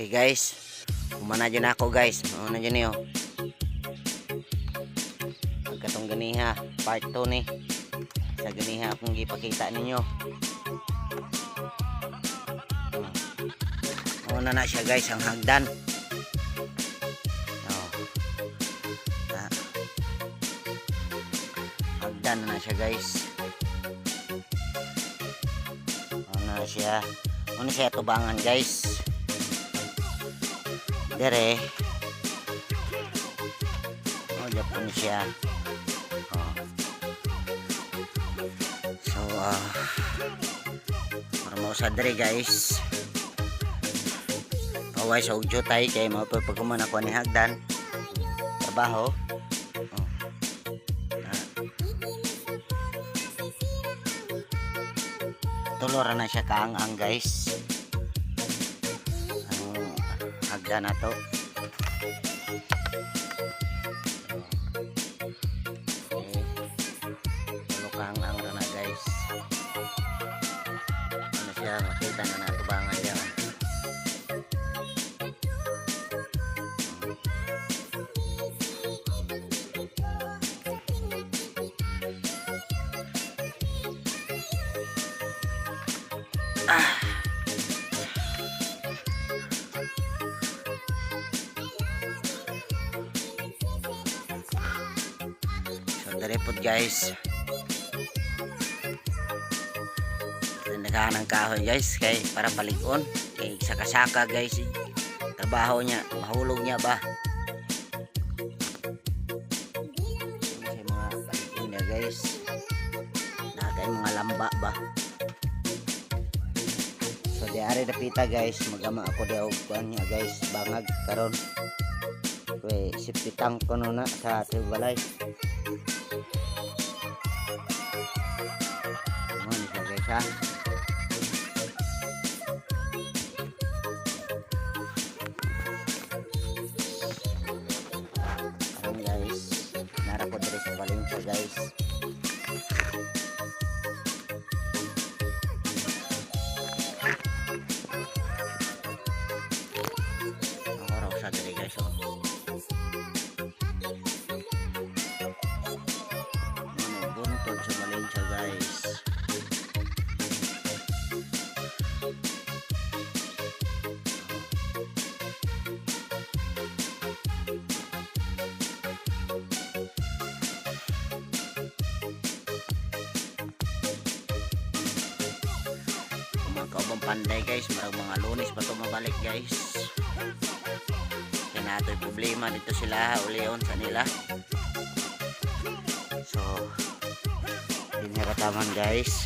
Okay guys, umana dyan ako guys. Umana dyan niyo. Pagkatong ganiha, part 2 ni. Sa ganiha akong gipakita ninyo. Una na siya guys, ang hagdan. Oh. Ah. Hagdan na siya guys. Ano na siya? Ano siya tubangan guys? Dere. Oh, Japon siya. Oh. So, ah, para mo sa dere guys. Paway sa ugjo tayo kay mo pagkuman ako ni Hagdan. Trabaho. Oh. Ah. Tulora na siya kaang-ang guys. Ang hagdan na to. Okay. Tulo kaang-ang na na guys. Ano siya, makita na natubangan niya. Dali po guys. Nagahan ng kahoy guys kay para palikon. Kay saka-saka guys. Trabaho niya, mahulog niya ba? Kasi mga palikon niya guys. Nakakay mga lamba ba? So di ari dapita guys, magama ako di og niya guys, bangag karon. Kay safety tank ko na sa tibalay. Ano ni guys ha? Kaubang panday guys. Marang mga lunes pa ito mabalik guys. Kaya na ito'y problema. Dito sila ulion sa nila. So dinirataman guys